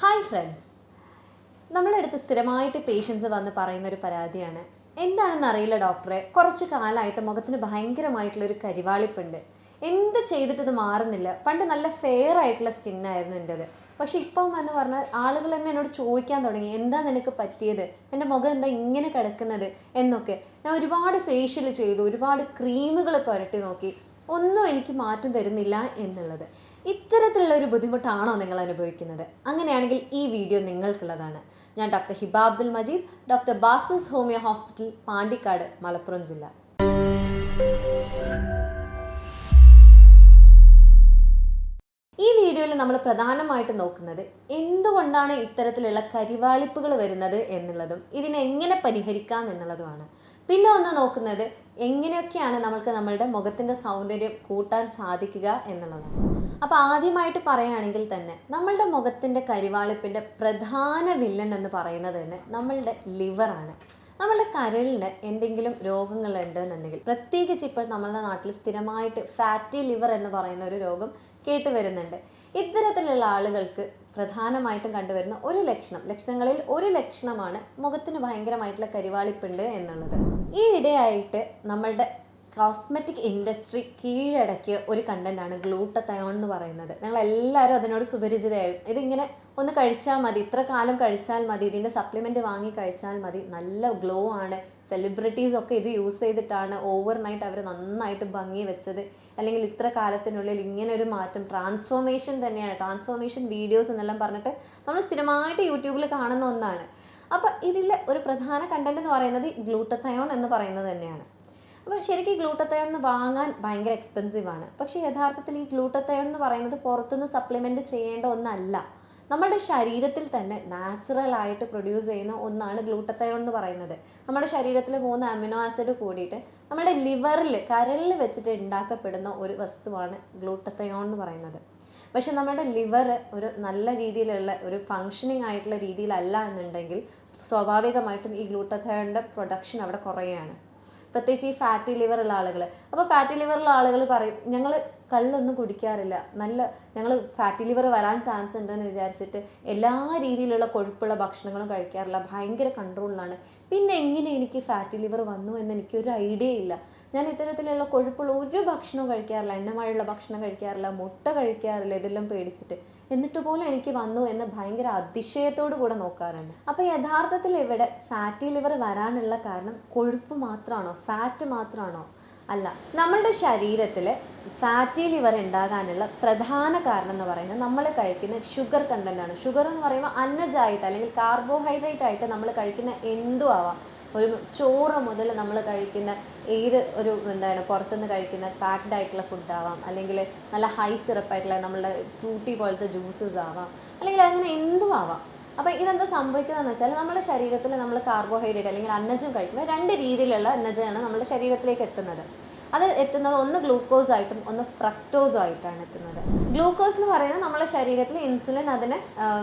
Hi friends നമ്മുടെ അടുത്ത് സ്ഥിരമായിട്ട് പേഷ്യൻസ് വന്ന് പറയുന്ന ഒരു പരാതിയാണ്. എന്താണെന്ന് അറിയില്ല ഡോക്ടറെ കുറച്ച് കാലമായിട്ട് മുഖത്തിന് ഭയങ്കരമായിട്ടുള്ളൊരു കരിവാളിപ്പുണ്ട്. എന്ത് ചെയ്തിട്ടത് മാറുന്നില്ല. പണ്ട് നല്ല ഫെയർ ആയിട്ടുള്ള സ്കിന്നായിരുന്നു എന്റെത്. പക്ഷേ ഇപ്പം എന്ന് പറഞ്ഞാൽ ആളുകൾ തന്നെ എന്നോട് ചോദിക്കാൻ തുടങ്ങി. എന്താ നിനക്ക് പറ്റിയത്? എന്റെ മുഖം എന്താ ഇങ്ങനെ കിടക്കുന്നത്? എന്നൊക്കെ. ഞാൻ ഒരുപാട് ഫേഷ്യൽ ചെയ്തു. ഒരുപാട് ക്രീമുകൾ പുരട്ടി നോക്കി. ഒന്നും എനിക്ക് മാറ്റം തരുന്നില്ല എന്നുള്ളത്. ഇത്തരത്തിലുള്ള ഒരു ബുദ്ധിമുട്ടാണോ നിങ്ങൾ അനുഭവിക്കുന്നത്? അങ്ങനെയാണെങ്കിൽ ഈ വീഡിയോ നിങ്ങൾക്കുള്ളതാണ്. ഞാൻ doctor Hibabdul Majeed doctor Basil's homeo hospital Pandikkad Malappuram ജില്ല. ഈ വീഡിയോയിൽ നമ്മൾ പ്രധാനമായിട്ട് നോക്കുന്നത് എന്തുകൊണ്ടാണ് ഇത്തരത്തിലുള്ള കരിവാളിപ്പുകൾ വരുന്നത് എന്നുള്ളതും ഇതിനെ എങ്ങനെ പരിഹരിക്കാം എന്നുള്ളതുമാണ്. പിന്നെ ഒന്ന് നോക്കുന്നത് എങ്ങനെയൊക്കെയാണ് നമ്മൾക്ക് നമ്മളുടെ മുഖത്തിന്റെ സൗന്ദര്യം കൂട്ടാൻ സാധിക്കുക എന്നുള്ളതാണ്. അപ്പോൾ ആദ്യമായിട്ട് പറയുകയാണെങ്കിൽ തന്നെ നമ്മളുടെ മുഖത്തിന്റെ കരിവാളിപ്പിന്റെ പ്രധാന വില്ലൻ എന്ന് പറയുന്നത് തന്നെ നമ്മളുടെ ലിവറാണ് നമ്മളുടെ കരളിന് എന്തെങ്കിലും രോഗങ്ങൾ രോഗങ്ങളുണ്ടെന്നുണ്ടെങ്കിൽ പ്രത്യേകിച്ച് ഇപ്പോൾ നമ്മുടെ നാട്ടിൽ സ്ഥിരമായിട്ട് ഫാറ്റി ലിവർ എന്ന് പറയുന്ന ഒരു രോഗം കേട്ട് വരുന്നുണ്ട്. ഇത്തരത്തിലുള്ള ആളുകൾക്ക് പ്രധാനമായിട്ടും കണ്ടുവരുന്ന ഒരു ലക്ഷണം ലക്ഷണങ്ങളിൽ ഒരു ലക്ഷണമാണ് മുഖത്തിന് ഭയങ്കരമായിട്ടുള്ള കരിവാളിപ്പുണ്ട് എന്നുള്ളത്. ഈ ഇടയായിട്ട് നമ്മളുടെ കോസ്മെറ്റിക് ഇൻഡസ്ട്രി കീഴടക്കിയ ഒരു കണ്ടന്റാണ് ഗ്ലൂട്ടത്തയോൺ എന്ന് പറയുന്നത്. ഞങ്ങൾ എല്ലാവരും അതിനോട് സുപരിചിതയായും ഇതിങ്ങനെ ഒന്ന് കഴിച്ചാൽ മതി ഇത്ര കാലം കഴിച്ചാൽ മതി ഇതിന്റെ സപ്ലിമെന്റ് വാങ്ങി കഴിച്ചാൽ മതി. നല്ല ഗ്ലോ ആണ്. സെലിബ്രിറ്റീസ് ഒക്കെ ഇത് യൂസ് ചെയ്തിട്ടാണ് ഓവർ നൈറ്റ് അവർ നന്നായിട്ട് ഭംഗി വെച്ചത്. അല്ലെങ്കിൽ ഇത്ര കാലത്തിനുള്ളിൽ ഇങ്ങനെ ഒരു മാറ്റം ട്രാൻസ്ഫോർമേഷൻ തന്നെയാണ്. ട്രാൻസ്ഫോർമേഷൻ വീഡിയോസ് എന്നെല്ലാം പറഞ്ഞിട്ട് നമ്മൾ സ്ഥിരമായിട്ട് യൂട്യൂബിൽ കാണുന്ന ഒന്നാണ്. അപ്പോൾ ഇതിൽ ഒരു പ്രധാന കണ്ടന്റ് എന്ന് പറയുന്നത് ഗ്ലൂട്ടത്തയോൺ എന്ന് പറയുന്നത് തന്നെയാണ്. അപ്പോൾ ശരിക്കും ഗ്ലൂട്ടത്തയോൺ എന്ന് വാങ്ങാൻ ഭയങ്കര എക്സ്പെൻസീവ് ആണ്. പക്ഷേ യഥാർത്ഥത്തിൽ ഈ ഗ്ലൂട്ടത്തയോൺ എന്ന് പറയുന്നത് പുറത്തുനിന്ന് സപ്ലിമെന്റ് ചെയ്യേണ്ട ഒന്നല്ല. നമ്മുടെ ശരീരത്തിൽ തന്നെ നാച്ചുറൽ ആയിട്ട് പ്രൊഡ്യൂസ് ചെയ്യുന്ന ഒന്നാണ് ഗ്ലൂട്ടത്തയോൺ എന്ന് പറയുന്നത്. നമ്മുടെ ശരീരത്തിൽ മൂന്ന് അമിനോ ആസിഡ് കൂടിയിട്ട് നമ്മുടെ ലിവറിൽ കരളിൽ വെച്ചിട്ട് ഉണ്ടാക്കപ്പെടുന്ന ഒരു വസ്തുവാണ് ഗ്ലൂട്ടത്തയോൺ എന്ന് പറയുന്നത്. പക്ഷെ നമ്മുടെ ലിവർ ഒരു നല്ല രീതിയിലുള്ള ഒരു ഫങ്ഷനിങ് ആയിട്ടുള്ള രീതിയിലല്ല എന്നുണ്ടെങ്കിൽ സ്വാഭാവികമായിട്ടും ഈ ഗ്ലൂട്ടത്തയോണിന്റെ പ്രൊഡക്ഷൻ അവിടെ കുറയുകയാണ് പ്രത്യേകിച്ച് ഈ ഫാറ്റി ലിവർ ഉള്ള ആളുകൾ അപ്പോൾ ഫാറ്റി ലിവറുള്ള ആളുകൾ പറയും ഞങ്ങൾ കള്ളൊന്നും കുടിക്കാറില്ല. നല്ല ഞങ്ങൾ ഫാറ്റി ലിവർ വരാൻ ചാൻസ് ഉണ്ടെന്ന് വിചാരിച്ചിട്ട് എല്ലാ രീതിയിലുള്ള കൊഴുപ്പുള്ള ഭക്ഷണങ്ങളും കഴിക്കാറില്ല. ഭയങ്കര കൺട്രോളിലാണ് പിന്നെ എങ്ങനെ എനിക്ക് ഫാറ്റി ലിവർ വന്നു എന്ന് എനിക്കൊരു ഐഡിയ ഇല്ല. ഞാൻ ഇത്തരത്തിലുള്ള കൊഴുപ്പുള്ള ഒരു ഭക്ഷണവും കഴിക്കാറില്ല. എണ്ണമഴയുള്ള ഭക്ഷണം കഴിക്കാറില്ല. മുട്ട കഴിക്കാറില്ല. ഇതെല്ലാം പേടിച്ചിട്ട്. എന്നിട്ട് പോലും എനിക്ക് വന്നു എന്ന് ഭയങ്കര അതിശയത്തോടു കൂടെ നോക്കാറുണ്ട്. അപ്പോൾ യഥാർത്ഥത്തിൽ ഇവിടെ ഫാറ്റി ലിവർ വരാനുള്ള കാരണം കൊഴുപ്പ് മാത്രമാണോ? ഫാറ്റ് മാത്രമാണോ? അല്ല നമ്മളുടെ ശരീരത്തിൽ ഫാറ്റി ലിവർ ഉണ്ടാകാനുള്ള പ്രധാന കാരണം എന്ന് പറയുന്നത് നമ്മൾ കഴിക്കുന്ന ഷുഗർ കണ്ടന്റ് ആണ്. ഷുഗർ എന്ന് പറയുമ്പോൾ അന്നജായിട്ട് അല്ലെങ്കിൽ കാർബോഹൈഡ്രേറ്റ് ആയിട്ട് നമ്മൾ കഴിക്കുന്ന എന്തും ആവാം. ഒരു ചോറ് മുതൽ നമ്മൾ കഴിക്കുന്ന ഏത് ഒരു എന്താണ് പുറത്തുനിന്ന് കഴിക്കുന്ന പാക്ഡ് ആയിട്ടുള്ള ഫുഡ് ആവാം. അല്ലെങ്കിൽ നല്ല ഹൈ സിറപ്പ് ആയിട്ടുള്ള നമ്മളുടെ ഫ്രൂട്ടി പോലത്തെ ജ്യൂസസ് ആവാം. അല്ലെങ്കിൽ അങ്ങനെ എന്തും ആവാം. അപ്പോൾ ഇതെന്താ സംഭവിക്കുന്നതെന്ന് വെച്ചാൽ നമ്മുടെ ശരീരത്തിൽ നമ്മൾ കാർബോഹൈഡ്രേറ്റ് അല്ലെങ്കിൽ അന്നജം കഴിക്കുമ്പോൾ രണ്ട് രീതിയിലുള്ള അന്നജമാണ് നമ്മുടെ ശരീരത്തിലേക്ക് എത്തുന്നത്. അത് എത്തുന്നത് ഒന്ന് ഗ്ലൂക്കോസ് ആയിട്ടും ഒന്ന് ഫ്രക്ടോസും ആയിട്ടാണ് എത്തുന്നത്. ഗ്ലൂക്കോസ് എന്ന് പറയുന്നത് നമ്മുടെ ശരീരത്തിൽ ഇൻസുലിൻ അതിനെ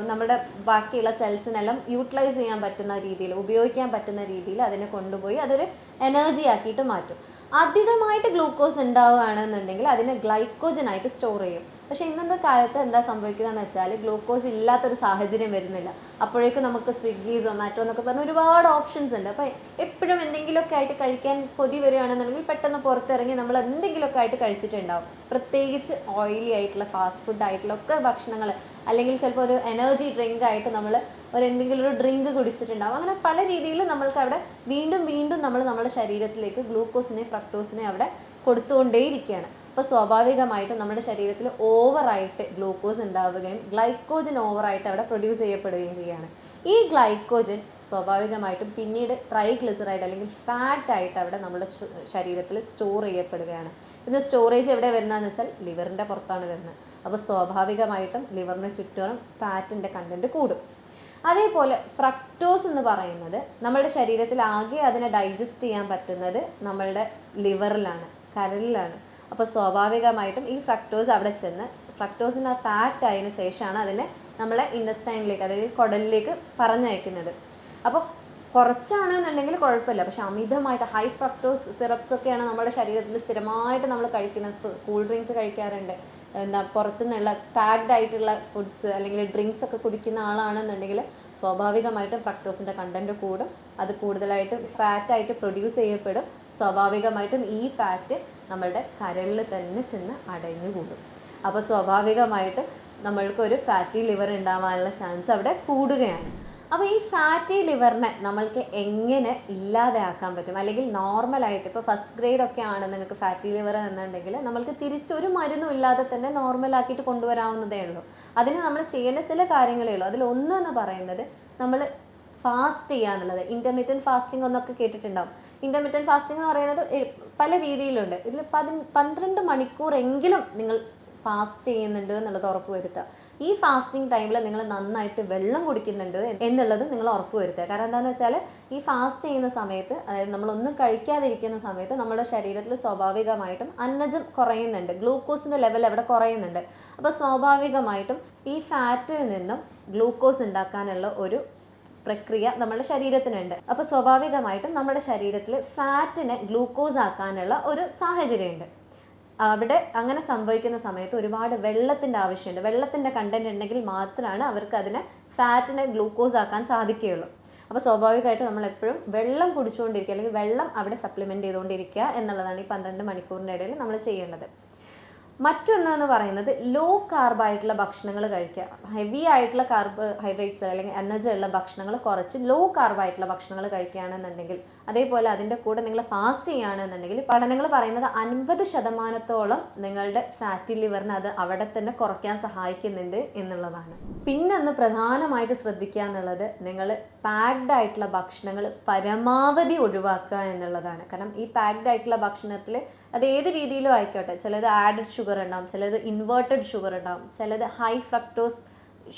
നമ്മുടെ ബാക്കിയുള്ള സെൽസിനെല്ലാം യൂട്ടിലൈസ് ചെയ്യാൻ പറ്റുന്ന രീതിയിൽ ഉപയോഗിക്കാൻ പറ്റുന്ന രീതിയിൽ അതിനെ കൊണ്ടുപോയി അതൊരു എനർജി ആക്കിയിട്ട് മാറ്റും. അധികമായിട്ട് ഗ്ലൂക്കോസ് ഉണ്ടാവുകയാണെന്നുണ്ടെങ്കിൽ അതിനെ ഗ്ലൈക്കോജനായിട്ട് സ്റ്റോർ ചെയ്യും. പക്ഷേ ഇന്നത്തെ കാലത്ത് എന്താ സംഭവിക്കുന്നതെന്ന് വെച്ചാൽ ഗ്ലൂക്കോസ് ഇല്ലാത്തൊരു സാഹചര്യം വരുന്നില്ല. അപ്പോഴേക്കും നമുക്ക് സ്വിഗ്ഗി സൊമാറ്റോ എന്നൊക്കെ പറഞ്ഞ ഒരുപാട് ഓപ്ഷൻസ് ഉണ്ട്. അപ്പോൾ എപ്പോഴും എന്തെങ്കിലുമൊക്കെ ആയിട്ട് കഴിക്കാൻ കൊതി വരികയാണെന്നുണ്ടെങ്കിൽ പെട്ടെന്ന് പുറത്തിറങ്ങി നമ്മൾ എന്തെങ്കിലുമൊക്കെ ആയിട്ട് കഴിച്ചിട്ടുണ്ടാവും. പ്രത്യേകിച്ച് ഓയിലി ആയിട്ടുള്ള ഫാസ്റ്റ് ഫുഡ് ആയിട്ടുള്ള ഒക്കെ ഭക്ഷണങ്ങൾ. അല്ലെങ്കിൽ ചിലപ്പോൾ ഒരു എനർജി ഡ്രിങ്ക് ആയിട്ട് നമ്മൾ ഒരു എന്തെങ്കിലും ഒരു ഡ്രിങ്ക് കുടിച്ചിട്ടുണ്ടാവും. അങ്ങനെ പല രീതിയിലും നമ്മൾക്ക് അവിടെ വീണ്ടും വീണ്ടും നമ്മൾ നമ്മുടെ ശരീരത്തിലേക്ക് ഗ്ലൂക്കോസിനെ ഫ്രക്ടോസിനെ അവിടെ കൊടുത്തുകൊണ്ടേയിരിക്കുകയാണ്. അപ്പോൾ സ്വാഭാവികമായിട്ടും നമ്മുടെ ശരീരത്തിൽ ഓവറായിട്ട് ഗ്ലൂക്കോസ് ഉണ്ടാവുകയും ഗ്ലൈക്കോജൻ ഓവറായിട്ട് അവിടെ പ്രൊഡ്യൂസ് ചെയ്യപ്പെടുകയും ചെയ്യുകയാണ്. ഈ ഗ്ലൈക്കോജൻ സ്വാഭാവികമായിട്ടും പിന്നീട് ട്രൈഗ്ലിസറൈഡ് അല്ലെങ്കിൽ ഫാറ്റ് ആയിട്ട് അവിടെ നമ്മുടെ ശരീരത്തിൽ സ്റ്റോർ ചെയ്യപ്പെടുകയാണ്. ഇത് സ്റ്റോറേജ് എവിടെ വരുന്നതെന്ന് വെച്ചാൽ ലിവറിന്റെ പുറത്താണ് വരുന്നത്. അപ്പോൾ സ്വാഭാവികമായിട്ടും ലിവറിന് ചുറ്റും ഫാറ്റിന്റെ കണ്ടന്റ് കൂടും. അതേപോലെ ഫ്രക്ടോസ് എന്ന് പറയുന്നത് നമ്മുടെ ശരീരത്തിൽ ആകെ അതിനെ ഡൈജസ്റ്റ് ചെയ്യാൻ പറ്റുന്നത് നമ്മളുടെ ലിവറിലാണ് കരളിലാണ്. അപ്പോൾ സ്വാഭാവികമായിട്ടും ഈ ഫ്രക്ടോസ് അവിടെ ചെന്ന് ഫ്രക്ടോസിന് ആ ഫാറ്റ് ആയതിനു ശേഷമാണ് അതിനെ നമ്മളെ ഇൻഡസ്റ്റൈനിലേക്ക് അതായത് കുടലിലേക്ക് പറഞ്ഞയക്കുന്നത്. അപ്പോൾ കുറച്ചാണെന്നുണ്ടെങ്കിൽ കുഴപ്പമില്ല. പക്ഷെ അമിതമായിട്ട് ഹൈ ഫ്രക്ടോസ് സിറപ്സ് ഒക്കെയാണ് നമ്മുടെ ശരീരത്തിൽ സ്ഥിരമായിട്ട് നമ്മൾ കഴിക്കുന്ന കൂൾ ഡ്രിങ്ക്സ് കഴിക്കാറുണ്ട്. എന്താ പുറത്തുനിന്നുള്ള പാക്ഡ് ആയിട്ടുള്ള ഫുഡ്സ് അല്ലെങ്കിൽ ഡ്രിങ്ക്സ് ഒക്കെ കുടിക്കുന്ന ആളാണെന്നുണ്ടെങ്കിൽ സ്വാഭാവികമായിട്ടും ഫ്രക്ടോസിന്റെ കണ്ടന്റ് കൂടും. അത് കൂടുതലായിട്ട് ഫാറ്റായിട്ട് പ്രൊഡ്യൂസ് ചെയ്യപ്പെടും. സ്വാഭാവികമായിട്ടും ഈ ഫാറ്റ് നമ്മളുടെ കരളിൽ തന്നെ ചെന്ന് അടഞ്ഞു കൂടും അപ്പോൾ നമ്മൾക്ക് ഒരു ഫാറ്റി ലിവർ ഉണ്ടാവാനുള്ള ചാൻസ് അവിടെ കൂടുകയാണ്. അപ്പോൾ ഈ ഫാറ്റി ലിവറിനെ നമ്മൾക്ക് എങ്ങനെ ഇല്ലാതെയാക്കാൻ പറ്റും? അല്ലെങ്കിൽ നോർമലായിട്ട് ഇപ്പോൾ ഫസ്റ്റ് ഗ്രേഡ് ഒക്കെ ആണ് നിങ്ങൾക്ക് ഫാറ്റി ലിവർ എന്നുണ്ടെങ്കിൽ നമ്മൾക്ക് തിരിച്ചൊരു മരുന്നും ഇല്ലാതെ തന്നെ നോർമലാക്കിയിട്ട് കൊണ്ടുവരാവുന്നതേ ഉള്ളൂ. അതിന് നമ്മൾ ചെയ്യേണ്ട ചില കാര്യങ്ങളേ ഉള്ളൂ. അതിൽ ഒന്ന് എന്ന് പറയുന്നത് നമ്മൾ ഫാസ്റ്റ് ചെയ്യുക എന്നുള്ളത് ഫാസ്റ്റിംഗ് എന്നൊക്കെ കേട്ടിട്ടുണ്ടാവും. ഇന്റർമീഡിയറ്റ് ഫാസ്റ്റിംഗ് എന്ന് പറയുന്നത് പല രീതിയിലുണ്ട്. ഇതിൽ പതി പന്ത്രണ്ട് മണിക്കൂറെങ്കിലും നിങ്ങൾ ഫാസ്റ്റ് ചെയ്യുന്നുണ്ട് എന്നുള്ളത് ഉറപ്പ് വരുത്തുക ഈ ഫാസ്റ്റിംഗ് ടൈമിൽ നിങ്ങൾ നന്നായിട്ട് വെള്ളം കുടിക്കുന്നുണ്ട് എന്നുള്ളതും നിങ്ങൾ ഉറപ്പ് വരുത്തുക കാരണം എന്താണെന്ന് വെച്ചാൽ ഈ ഫാസ്റ്റ് ചെയ്യുന്ന സമയത്ത് അതായത് നമ്മളൊന്നും കഴിക്കാതിരിക്കുന്ന സമയത്ത് നമ്മുടെ ശരീരത്തിൽ സ്വാഭാവികമായിട്ടും അന്നജം കുറയുന്നുണ്ട്. ഗ്ലൂക്കോസിന്റെ ലെവൽ അവിടെ കുറയുന്നുണ്ട്. അപ്പോൾ സ്വാഭാവികമായിട്ടും ഈ ഫാറ്റിൽ നിന്നും ഗ്ലൂക്കോസ് ഉണ്ടാക്കാനുള്ള ഒരു പ്രക്രിയ നമ്മുടെ ശരീരത്തിനുണ്ട്. അപ്പോൾ സ്വാഭാവികമായിട്ടും നമ്മുടെ ശരീരത്തിൽ ഫാറ്റിനെ ഗ്ലൂക്കോസ് ആക്കാനുള്ള ഒരു സാഹചര്യമുണ്ട്. അവിടെ അങ്ങനെ സംഭവിക്കുന്ന സമയത്ത് ഒരുപാട് വെള്ളത്തിന്റെ ആവശ്യമുണ്ട്. വെള്ളത്തിന്റെ കണ്ടന്റ് ഉണ്ടെങ്കിൽ മാത്രമാണ് അവർക്ക് അതിനെ ഫാറ്റിനെ ഗ്ലൂക്കോസ് ആക്കാൻ സാധിക്കുകയുള്ളൂ. അപ്പോൾ സ്വാഭാവികമായിട്ട് നമ്മൾ എപ്പോഴും വെള്ളം കുടിച്ചുകൊണ്ടിരിക്കുക അല്ലെങ്കിൽ വെള്ളം അവിടെ സപ്ലിമെന്റ് ചെയ്തുകൊണ്ടിരിക്കുക എന്നുള്ളതാണ് ഈ പന്ത്രണ്ട് മണിക്കൂറിന്റെ ഇടയിൽ നമ്മൾ ചെയ്യേണ്ടത്. മറ്റൊന്ന് എന്ന് പറയുന്നത് ലോ കാർബായിട്ടുള്ള ഭക്ഷണങ്ങൾ കഴിക്കുക. ഹെവി ആയിട്ടുള്ള കാർബോഹൈഡ്രേറ്റ്സ് അല്ലെങ്കിൽ എനർജി ഉള്ള ഭക്ഷണങ്ങൾ കുറച്ച് ലോ കാർബായിട്ടുള്ള ഭക്ഷണങ്ങൾ കഴിക്കുകയാണെന്നുണ്ടെങ്കിൽ അതേപോലെ അതിന്റെ കൂടെ നിങ്ങൾ ഫാസ്റ്റ് ചെയ്യുകയാണെന്നുണ്ടെങ്കിൽ പഠനങ്ങൾ പറയുന്നത് അൻപത് ശതമാനത്തോളം നിങ്ങളുടെ ഫാറ്റി ലിവറിന് അത് അവിടെ തന്നെ കുറയ്ക്കാൻ സഹായിക്കുന്നുണ്ട് എന്നുള്ളതാണ്. പിന്നെ ഒന്ന് പ്രധാനമായിട്ട് ശ്രദ്ധിക്കുക എന്നുള്ളത് നിങ്ങൾ പാക്ഡ് ആയിട്ടുള്ള ഭക്ഷണങ്ങൾ പരമാവധി ഒഴിവാക്കുക എന്നുള്ളതാണ്. കാരണം ഈ പാക്ഡ് ആയിട്ടുള്ള ഭക്ഷണത്തിൽ അത് ഏത് രീതിയിലും ആയിക്കോട്ടെ ചിലത് ആഡഡ് ഷുഗർ ഉണ്ടാവും ചിലത് ഇൻവേർട്ടഡ് ഷുഗർ ഉണ്ടാവും ചിലത് ഹൈ ഫ്രക്ടോസ്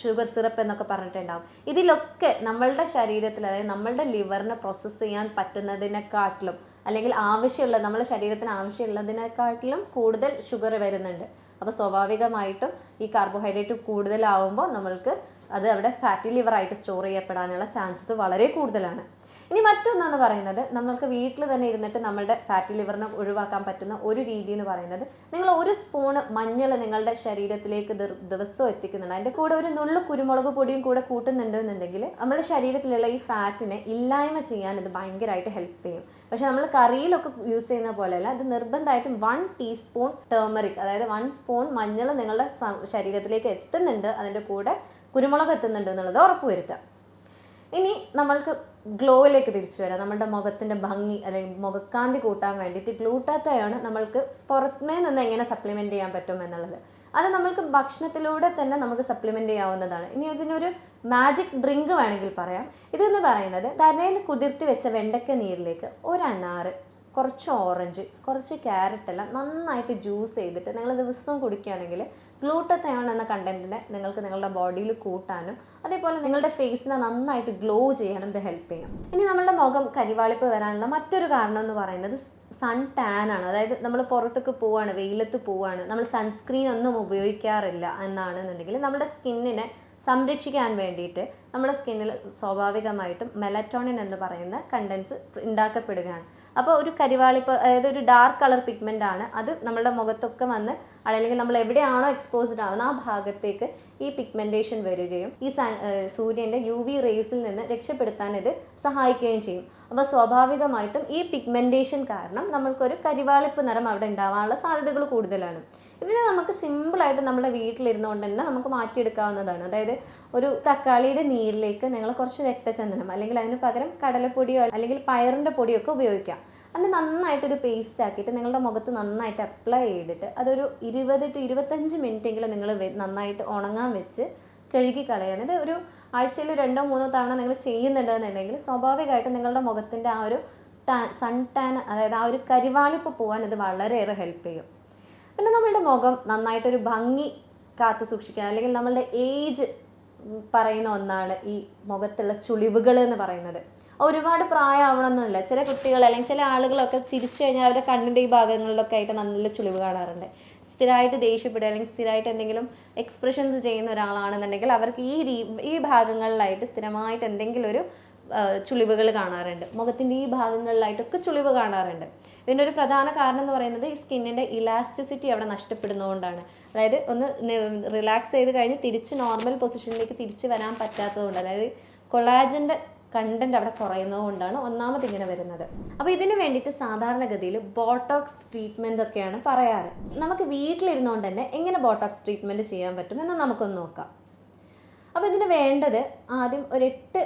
ഷുഗർ സിറപ്പ് എന്നൊക്കെ പറഞ്ഞിട്ടുണ്ടാവും. ഇതിലൊക്കെ നമ്മളുടെ ശരീരത്തിൽ അതായത് നമ്മളുടെ ലിവറിനെ പ്രോസസ്സ് ചെയ്യാൻ പറ്റുന്നതിനെക്കാട്ടിലും അല്ലെങ്കിൽ ആവശ്യമുള്ള നമ്മുടെ ശരീരത്തിന് ആവശ്യമുള്ളതിനെക്കാട്ടിലും കൂടുതൽ ഷുഗർ വരുന്നുണ്ട്. അപ്പോൾ സ്വാഭാവികമായിട്ടും ഈ കാർബോഹൈഡ്രേറ്റ് കൂടുതലാവുമ്പോൾ നമ്മൾക്ക് അത് അവിടെ ഫാറ്റി ലിവറായിട്ട് സ്റ്റോർ ചെയ്യപ്പെടാനുള്ള ചാൻസസ് വളരെ കൂടുതലാണ്. ഇനി മറ്റൊന്നെന്ന് പറയുന്നത് നമ്മൾക്ക് വീട്ടിൽ തന്നെ ഇരുന്നിട്ട് നമ്മളുടെ ഫാറ്റി ലിവറിനെ ഒഴിവാക്കാൻ പറ്റുന്ന ഒരു രീതി എന്ന് പറയുന്നത് നിങ്ങൾ ഒരു സ്പൂൺ മഞ്ഞൾ നിങ്ങളുടെ ശരീരത്തിലേക്ക് ദിവസവും എത്തിക്കുന്നുണ്ട്. അതിന്റെ കൂടെ ഒരു നുള്ളു കുരുമുളക് പൊടിയും കൂടെ കൂട്ടുന്നുണ്ട് എന്നുണ്ടെങ്കിൽ നമ്മുടെ ശരീരത്തിലുള്ള ഈ ഫാറ്റിനെ ഇല്ലായ്മ ചെയ്യാൻ ഇത് ഭയങ്കരമായിട്ട് ഹെൽപ്പ് ചെയ്യും. പക്ഷേ നമ്മൾ കറിയിലൊക്കെ യൂസ് ചെയ്യുന്ന പോലെയല്ല ഇത് നിർബന്ധമായിട്ടും വൺ ടീസ്പൂൺ ടേമറിക് അതായത് വൺ സ്പൂൺ മഞ്ഞൾ നിങ്ങളുടെ ശരീരത്തിലേക്ക് എത്തുന്നുണ്ട് അതിന്റെ കൂടെ കുരുമുളക് എത്തുന്നുണ്ട് എന്നുള്ളത് ഉറപ്പുവരുത്തുക ഇനി നമ്മൾക്ക് ഗ്ലോയിലേക്ക് തിരിച്ചു വരാം. നമ്മുടെ മുഖത്തിന്റെ ഭംഗി അല്ലെങ്കിൽ മുഖക്കാന്തി കൂട്ടാൻ വേണ്ടിയിട്ട് ഗ്ലൂട്ടാത്തയാണ് നമ്മൾക്ക് പുറമേ നിന്ന് എങ്ങനെ സപ്ലിമെന്റ് ചെയ്യാൻ പറ്റും എന്നുള്ളത്. അത് നമ്മൾക്ക് ഭക്ഷണത്തിലൂടെ തന്നെ നമുക്ക് സപ്ലിമെന്റ് ചെയ്യാവുന്നതാണ്. ഇനി ഇതിനൊരു മാജിക് ഡ്രിങ്ക് വേണമെങ്കിൽ പറയാം. ഇതെന്ന് പറയുന്നത് തലയിൽ കുതിർത്തി വെച്ച വെണ്ടയ്ക്ക നീരിലേക്ക് ഒരു അനാറ് കുറച്ച് ഓറഞ്ച് കുറച്ച് ക്യാരറ്റ് എല്ലാം നന്നായിട്ട് ജ്യൂസ് ചെയ്തിട്ട് നിങ്ങൾ ദിവസവും കുടിക്കുകയാണെങ്കിൽ ഗ്ലൂട്ടത്തയോൺ എന്ന കണ്ടന്റിനെ നിങ്ങൾക്ക് നിങ്ങളുടെ ബോഡിയിൽ കൂട്ടാനും അതേപോലെ നിങ്ങളുടെ ഫേസിനെ നന്നായിട്ട് ഗ്ലോ ചെയ്യാനും ഇത് ഹെൽപ്പ് ചെയ്യും. ഇനി നമ്മുടെ മുഖം കരിവാളിപ്പ് വരാനുള്ള മറ്റൊരു കാരണം എന്ന് പറയുന്നത് സൺ ടാൻ ആണ്. അതായത് നമ്മൾ പുറത്തൊക്കെ പോവാണ് വെയിലത്ത് പോവാണ് നമ്മൾ സൺസ്ക്രീൻ ഒന്നും ഉപയോഗിക്കാറില്ല എന്നാണെന്നുണ്ടെങ്കിൽ നമ്മുടെ സ്കിന്നിനെ സംരക്ഷിക്കാൻ വേണ്ടിയിട്ട് നമ്മുടെ സ്കിന്നിൽ സ്വാഭാവികമായിട്ടും മെലറ്റോണിൻ എന്ന് പറയുന്ന കണ്ടൻസ് ഉണ്ടാക്കപ്പെടുകയാണ്. അപ്പോൾ ഒരു കരിവാളിപ്പ് അതായത് ഒരു ഡാർക്ക് കളർ പിഗ്മെന്റ് ആണ്. അത് നമ്മുടെ മുഖത്തൊക്കെ വന്ന് അല്ലെങ്കിൽ നമ്മൾ എവിടെയാണോ എക്സ്പോസ്ഡ് ആവുന്ന ആ ഭാഗത്തേക്ക് ഈ പിഗ്മെന്റേഷൻ വരികയും ഈ സൺ സൂര്യന്റെ യു വി റേസിൽ നിന്ന് രക്ഷപ്പെടുത്താൻ ഇത് സഹായിക്കുകയും ചെയ്യും. അപ്പോൾ സ്വാഭാവികമായിട്ടും ഈ പിഗ്മെന്റേഷൻ കാരണം നമ്മൾക്കൊരു കരിവാളിപ്പ് നിറം അവിടെ ഉണ്ടാവാനുള്ള സാധ്യതകൾ കൂടുതലാണ്. ഇതിനെ നമുക്ക് സിമ്പിളായിട്ട് നമ്മുടെ വീട്ടിലിരുന്നുകൊണ്ട് തന്നെ നമുക്ക് മാറ്റിയെടുക്കാവുന്നതാണ്. അതായത് ഒരു തക്കാളിയുടെ നീരിലേക്ക് നിങ്ങൾ കുറച്ച് രക്തചന്ദനം അല്ലെങ്കിൽ അതിന് പകരം കടലപ്പൊടിയോ അല്ലെങ്കിൽ പയറിന്റെ പൊടിയോ ഒക്കെ ഉപയോഗിക്കാം. അത് നന്നായിട്ടൊരു പേസ്റ്റ് ആക്കിയിട്ട് നിങ്ങളുടെ മുഖത്ത് നന്നായിട്ട് അപ്ലൈ ചെയ്തിട്ട് അതൊരു ഇരുപത് ടു ഇരുപത്തഞ്ച് മിനിറ്റെങ്കിലും നിങ്ങൾ നന്നായിട്ട് ഉണങ്ങാൻ വെച്ച് കഴുകി കളയാണ്. ഇത് ഒരു ആഴ്ചയിൽ രണ്ടോ മൂന്നോ തവണ നിങ്ങൾ ചെയ്യുന്നുണ്ടെന്നുണ്ടെങ്കിൽ സ്വാഭാവികമായിട്ടും നിങ്ങളുടെ മുഖത്തിന്റെ ആ ഒരു ടാൻ സൺ ടാൻ അതായത് ആ ഒരു കരിവാളിപ്പ് പോകാൻ ഇത് വളരെയേറെ ഹെൽപ്പ് ചെയ്യും. പിന്നെ നമ്മളുടെ മുഖം നന്നായിട്ടൊരു ഭംഗി കാത്തു സൂക്ഷിക്കാൻ അല്ലെങ്കിൽ നമ്മളുടെ ഏജ് പറയുന്ന ഒന്നാണ് ഈ മുഖത്തുള്ള ചുളിവുകൾ എന്ന് പറയുന്നത്. ഒരുപാട് പ്രായമാവണമെന്നില്ല ചില കുട്ടികൾ അല്ലെങ്കിൽ ചില ആളുകളൊക്കെ ചിരിച്ചു കഴിഞ്ഞാൽ അവരുടെ കണ്ണിന്റെ ഈ ഭാഗങ്ങളിലൊക്കെ ആയിട്ട് നല്ല ചുളിവ് കാണാറുണ്ട്. സ്ഥിരമായിട്ട് ദേഷ്യപ്പെടുക അല്ലെങ്കിൽ സ്ഥിരമായിട്ട് എന്തെങ്കിലും എക്സ്പ്രഷൻസ് ചെയ്യുന്ന ഒരാളാണെന്നുണ്ടെങ്കിൽ അവർക്ക് ഈ ഈ ഭാഗങ്ങളിലായിട്ട് സ്ഥിരമായിട്ട് എന്തെങ്കിലും ഒരു ചുളിവുകൾ കാണാറുണ്ട്. മുഖത്തിന്റെ ഈ ഭാഗങ്ങളിലായിട്ടൊക്കെ ചുളിവ് കാണാറുണ്ട്. ഇതിന്റെ ഒരു പ്രധാന കാരണം എന്ന് പറയുന്നത് ഈ സ്കിന്നിന്റെ ഇലാസ്റ്റിസിറ്റി അവിടെ നഷ്ടപ്പെടുന്നതുകൊണ്ടാണ്. അതായത് ഒന്ന് റിലാക്സ് ചെയ്ത് കഴിഞ്ഞ് തിരിച്ച് നോർമൽ പൊസിഷനിലേക്ക് തിരിച്ച് വരാൻ പറ്റാത്തതുകൊണ്ട് അതായത് കൊളാജന്റെ കണ്ടന്റ് അവിടെ കുറയുന്നതുകൊണ്ടാണ് ഒന്നാമത് ഇങ്ങനെ വരുന്നത്. അപ്പോൾ ഇതിന് വേണ്ടിയിട്ട് സാധാരണഗതിയിൽ ബോട്ടോക്സ് ട്രീറ്റ്മെന്റ് ഒക്കെയാണ് പറയാറ്. നമുക്ക് വീട്ടിലിരുന്നുകൊണ്ട് തന്നെ എങ്ങനെ ബോട്ടോക്സ് ട്രീറ്റ്മെന്റ് ചെയ്യാൻ പറ്റുമെന്ന് നമുക്കൊന്ന് നോക്കാം. അപ്പോൾ ഇതിന് വേണ്ടത് ആദ്യം ഒരു എട്ട്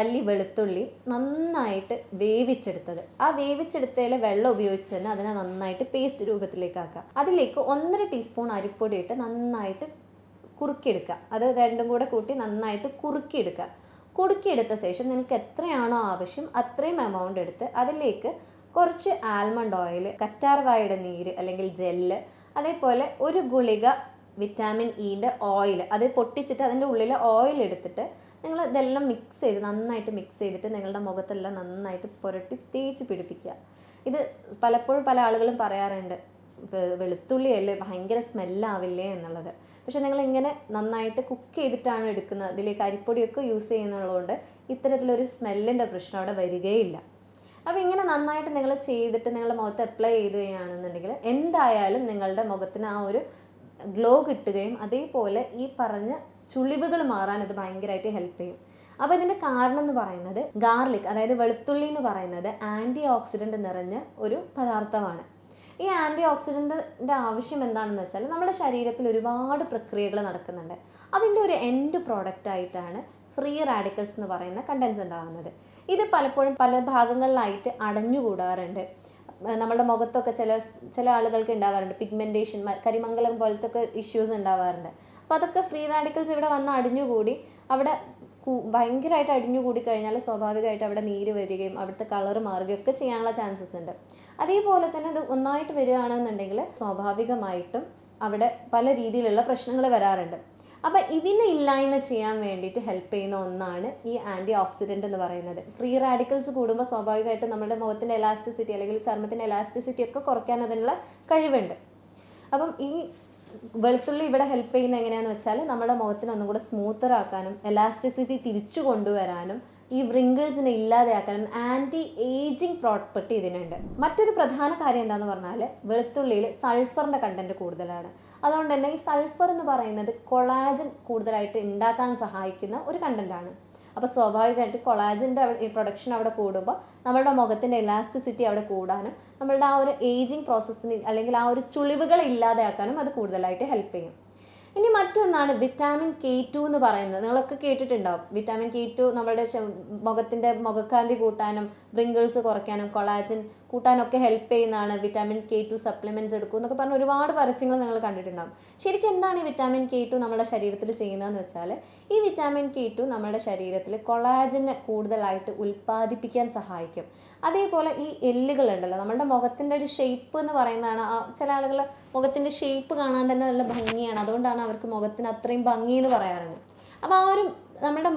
അല്ലി വെളുത്തുള്ളി നന്നായിട്ട് വേവിച്ചെടുത്തത്. ആ വേവിച്ചെടുത്തതിലെ വെള്ളം ഉപയോഗിച്ച് തന്നെ അതിനെ നന്നായിട്ട് പേസ്റ്റ് രൂപത്തിലേക്ക് ആക്കുക. അതിലേക്ക് ഒന്നര ടീസ്പൂൺ അരിപ്പൊടി ഇട്ട് നന്നായിട്ട് കുറുക്കിയെടുക്കുക. അത് രണ്ടും കൂടെ കൂട്ടി നന്നായിട്ട് കുറുക്കിയെടുക്കുക. കുറുക്കിയെടുത്ത ശേഷം നിങ്ങൾക്ക് എത്രയാണോ ആവശ്യം അത്രയും എമൗണ്ട് എടുത്ത് അതിലേക്ക് കുറച്ച് ആൽമണ്ട് ഓയിൽ കറ്റാർവാഴയുടെ നീര് അല്ലെങ്കിൽ ജെല്ല് അതേപോലെ ഒരു ഗുളിക വിറ്റാമിൻ ഇന്റെ ഓയിൽ അത് പൊട്ടിച്ചിട്ട് അതിന്റെ ഉള്ളിൽ ഓയിൽ എടുത്തിട്ട് നിങ്ങൾ ഇതെല്ലാം മിക്സ് ചെയ്ത് നന്നായിട്ട് മിക്സ് ചെയ്തിട്ട് നിങ്ങളുടെ മുഖത്തെല്ലാം നന്നായിട്ട് പുരട്ടി തേച്ച് പിടിപ്പിക്കുക. ഇത് പലപ്പോഴും പല ആളുകളും പറയാറുണ്ട് വെളുത്തുള്ളിയല്ലേ ഭയങ്കര സ്മെല്ലാവില്ലേ എന്നുള്ളത്. പക്ഷെ നിങ്ങൾ ഇങ്ങനെ നന്നായിട്ട് കുക്ക് ചെയ്തിട്ടാണ് എടുക്കുന്നത്. അതിലേക്ക് അരിപ്പൊടിയൊക്കെ യൂസ് ചെയ്യുന്നതുകൊണ്ട് ഇത്തരത്തിലൊരു സ്മെല്ലിന്റെ പ്രശ്നം അവിടെ വരികയില്ല. അപ്പോൾ ഇങ്ങനെ നന്നായിട്ട് നിങ്ങൾ ചെയ്തിട്ട് നിങ്ങളുടെ മുഖത്ത് അപ്ലൈ ചെയ്യുകയാണെന്നുണ്ടെങ്കിൽ എന്തായാലും നിങ്ങളുടെ മുഖത്തിന് ആ ഒരു ഗ്ലോ കിട്ടുകയും അതേപോലെ ഈ പറഞ്ഞ ചുളിവുകൾ മാറാൻ ഇത് ഭയങ്കരമായിട്ട് ഹെൽപ്പ് ചെയ്യും. അപ്പോൾ ഇതിന്റെ കാരണം എന്ന് പറയുന്നത് ഗാർലിക് അതായത് വെളുത്തുള്ളി എന്ന് പറയുന്നത് ആന്റി ഓക്സിഡന്റ് നിറഞ്ഞ ഒരു പദാർത്ഥമാണ്. ഈ ആന്റി ഓക്സിഡന്റിന്റെ ആവശ്യം എന്താണെന്ന് വെച്ചാൽ നമ്മുടെ ശരീരത്തിൽ ഒരുപാട് പ്രക്രിയകൾ നടക്കുന്നുണ്ട്. അതിന്റെ ഒരു എൻഡ് പ്രോഡക്റ്റ് ആയിട്ടാണ് ഫ്രീ റാഡിക്കൽസ് എന്ന് പറയുന്ന കണ്ടൻസ് ഉണ്ടാകുന്നത് ഇത് പലപ്പോഴും പല ഭാഗങ്ങളിലായിട്ട് അടഞ്ഞുകൂടാറുണ്ട്. നമ്മുടെ മുഖത്തൊക്കെ ചില ചില ആളുകൾക്ക് ഉണ്ടാവാറുണ്ട്. പിഗ്മെന്റേഷൻ കരിമംഗലം പോലത്തെ ഒക്കെ ഇഷ്യൂസ് ഉണ്ടാവാറുണ്ട്. അപ്പോൾ അതൊക്കെ ഫ്രീ റാഡിക്കൽസ് ഇവിടെ വന്ന് അടിഞ്ഞുകൂടി അവിടെ ഭയങ്കരമായിട്ട് അടിഞ്ഞുകൂടി കഴിഞ്ഞാൽ സ്വാഭാവികമായിട്ട് അവിടെ നീര് വരികയും അവിടുത്തെ കളർ മാറുകയും ഒക്കെ ചെയ്യാനുള്ള ചാൻസസ് ഉണ്ട്. അതേപോലെ തന്നെ അത് ഒന്നായിട്ട് വരികയാണെന്നുണ്ടെങ്കിൽ സ്വാഭാവികമായിട്ടും അവിടെ പല രീതിയിലുള്ള പ്രശ്നങ്ങൾ വരാറുണ്ട്. അപ്പം ഇതിനെ ഇല്ലായ്മ ചെയ്യാൻ വേണ്ടിയിട്ട് ഹെൽപ്പ് ചെയ്യുന്ന ഒന്നാണ് ഈ ആന്റി ഓക്സിഡന്റ് എന്ന് പറയുന്നത്. ഫ്രീ റാഡിക്കൽസ് കൂടുമ്പോൾ സ്വാഭാവികമായിട്ടും നമ്മുടെ മുഖത്തിന്റെ എലാസ്റ്റിസിറ്റി അല്ലെങ്കിൽ ചർമ്മത്തിന്റെ എലാസ്റ്റിസിറ്റി ഒക്കെ കുറയ്ക്കാൻ അതിനുള്ള കഴിവുണ്ട്. അപ്പം ഈ വെളുത്തുള്ളി ഇവിടെ ഹെൽപ്പ് ചെയ്യുന്ന എങ്ങനെയാണെന്ന് വെച്ചാൽ നമ്മുടെ മുഖത്തിന് ഒന്നും കൂടെ സ്മൂത്തർ ആക്കാനും എലാസ്റ്റിസിറ്റി തിരിച്ചു കൊണ്ടുവരാനും ഈ വ്രിങ്കിൾസിനെ ഇല്ലാതെയാക്കാനും ആന്റി ഏജിങ് പ്രോപ്പർട്ടി ഇതിനുണ്ട്. മറ്റൊരു പ്രധാന കാര്യം എന്താണെന്ന് പറഞ്ഞാൽ വെളുത്തുള്ളിയിൽ സൾഫറിന്റെ കണ്ടന്റ് കൂടുതലാണ്. അതുകൊണ്ട് തന്നെ ഈ സൾഫർ എന്ന് പറയുന്നത് കൊളാജൻ കൂടുതലായിട്ട് ഉണ്ടാക്കാൻ സഹായിക്കുന്ന ഒരു കണ്ടന്റാണ് അപ്പോൾ സ്വാഭാവികമായിട്ട് കൊളാജിന്റെ ഈ പ്രൊഡക്ഷൻ അവിടെ കൂടുമ്പോൾ നമ്മളുടെ മുഖത്തിന്റെ ഇലാസ്റ്റിസിറ്റി അവിടെ കൂടാനും നമ്മളുടെ ആ ഒരു ഏജിങ് പ്രോസസ്സിന് അല്ലെങ്കിൽ ആ ഒരു ചുളിവുകൾ ഇല്ലാതെയാക്കാനും അത് കൂടുതലായിട്ട് ഹെൽപ്പ് ചെയ്യും. ഇനി മറ്റൊന്നാണ് വിറ്റാമിൻ കെ ടു എന്ന് പറയുന്നത്. നിങ്ങളൊക്കെ കേട്ടിട്ടുണ്ടാവും വിറ്റാമിൻ കെ ടു നമ്മുടെ മുഖത്തിന്റെ മുഖക്കാന്തി കൂട്ടാനും ബ്രിങ്കിൾസ് കുറയ്ക്കാനും കൊളാജൻ കൂട്ടാനൊക്കെ ഹെൽപ്പ് ചെയ്യുന്നതാണ് വിറ്റാമിൻ കെ ടു സപ്ലിമെന്റ്സ് എടുക്കും എന്നൊക്കെ പറഞ്ഞ് ഒരുപാട് പരസ്യങ്ങൾ നിങ്ങൾ കണ്ടിട്ടുണ്ടാവും. ശരിക്കും എന്താണ് ഈ വിറ്റാമിൻ കെ ടു നമ്മുടെ ശരീരത്തിൽ ചെയ്യുന്നതെന്ന് വെച്ചാൽ ഈ വിറ്റാമിൻ കെ ടു നമ്മുടെ ശരീരത്തിൽ കൊളാജനെ കൂടുതലായിട്ട് ഉൽപ്പാദിപ്പിക്കാൻ സഹായിക്കും. അതേപോലെ ഈ എല്ലുകളുണ്ടല്ലോ നമ്മുടെ മുഖത്തിന്റെ ഒരു ഷേപ്പ് എന്ന് പറയുന്നതാണ് ചില ആളുകൾ മുഖത്തിന്റെ ഷേപ്പ് കാണാൻ തന്നെ നല്ല ഭംഗിയാണ്. അതുകൊണ്ടാണ് അവർക്ക് മുഖത്തിന് അത്രയും ഭംഗി എന്ന് പറയാറുണ്ട് അപ്പോൾ ആ ഒരു നമ്മുടെ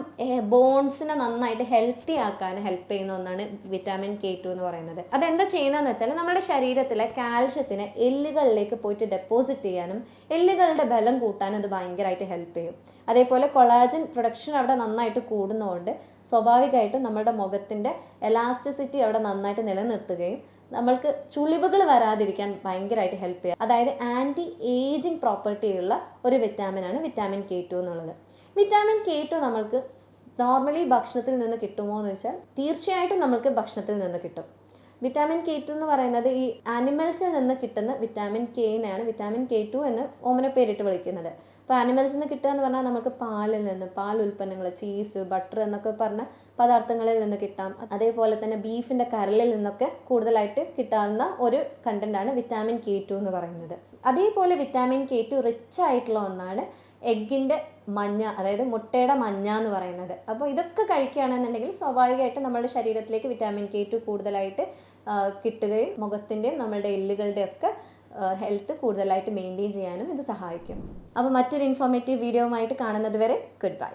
ബോൺസിനെ നന്നായിട്ട് ഹെൽത്തി ആക്കാൻ ഹെൽപ്പ് ചെയ്യുന്ന ഒന്നാണ് വിറ്റാമിൻ കെ ടു എന്ന് പറയുന്നത്. അതെന്താ ചെയ്യുന്നതെന്ന് വെച്ചാൽ നമ്മുടെ ശരീരത്തിലെ കാൽഷ്യത്തിനെ എല്ലുകളിലേക്ക് പോയിട്ട് ഡെപ്പോസിറ്റ് ചെയ്യാനും എല്ലുകളുടെ ബലം കൂട്ടാനും അത് ഭയങ്കരമായിട്ട് ഹെൽപ്പ് ചെയ്യും. അതേപോലെ കൊളാജൻ പ്രൊഡക്ഷൻ അവിടെ നന്നായിട്ട് കൂടുന്നതുകൊണ്ട് സ്വാഭാവികമായിട്ടും നമ്മുടെ മുഖത്തിന്റെ എലാസ്റ്റിസിറ്റി അവിടെ നന്നായിട്ട് നിലനിർത്തുകയും നമ്മൾക്ക് ചുളിവുകൾ വരാതിരിക്കാൻ ഭയങ്കരമായിട്ട് ഹെൽപ്പ് ചെയ്യുക. അതായത് ആന്റി ഏജിങ് പ്രോപ്പർട്ടിയുള്ള ഒരു വിറ്റാമിനാണ് വിറ്റാമിൻ കെ ടു എന്നുള്ളത്. വിറ്റാമിൻ കെ ടു നമ്മൾക്ക് നോർമലി ഭക്ഷണത്തിൽ നിന്ന് കിട്ടുമോ എന്ന് വെച്ചാൽ തീർച്ചയായിട്ടും നമുക്ക് ഭക്ഷണത്തിൽ നിന്ന് കിട്ടും. വിറ്റാമിൻ കെ ടു എന്ന് പറയുന്നത് ഈ ആനിമൽസിൽ നിന്ന് കിട്ടുന്ന വിറ്റാമിൻ കെനെയാണ് വിറ്റാമിൻ കെ ടു എന്ന് ഓമന പേരിട്ട് വിളിക്കുന്നത്. അപ്പോൾ ആനിമൽസിൽ നിന്ന് കിട്ടുക എന്ന് പറഞ്ഞാൽ നമുക്ക് പാലിൽ നിന്ന് പാൽ ഉൽപ്പന്നങ്ങൾ ചീസ് ബട്ടർ എന്നൊക്കെ പറഞ്ഞ പദാർത്ഥങ്ങളിൽ നിന്ന് കിട്ടാം. അതേപോലെ തന്നെ ബീഫിന്റെ കരലിൽ നിന്നൊക്കെ കൂടുതലായിട്ട് കിട്ടാവുന്ന ഒരു കണ്ടന്റാണ് വിറ്റാമിൻ കെ ടു എന്ന് പറയുന്നത്. അതേപോലെ വിറ്റാമിൻ കെ ടു റിച്ച് ആയിട്ടുള്ള ഒന്നാണ് എഗ്ഗിന്റെ മഞ്ഞ അതായത് മുട്ടയുടെ മഞ്ഞ എന്ന് പറയുന്നത്. അപ്പോൾ ഇതൊക്കെ കഴിക്കുകയാണെന്നുണ്ടെങ്കിൽ സ്വാഭാവികമായിട്ടും നമ്മുടെ ശരീരത്തിലേക്ക് വിറ്റാമിൻ കെ ടു കൂടുതലായിട്ട് കിട്ടുകയും മുഖത്തിന്റെയും നമ്മളുടെ എല്ലുകളുടെയും ഒക്കെ ഹെൽത്ത് കൂടുതലായിട്ട് മെയിന്റെയിൻ ചെയ്യാനും ഇത് സഹായിക്കും. അപ്പോൾ മറ്റൊരു ഇൻഫോർമേറ്റീവ് വീഡിയോയുമായിട്ട് കാണുന്നത് വരെ ഗുഡ് ബൈ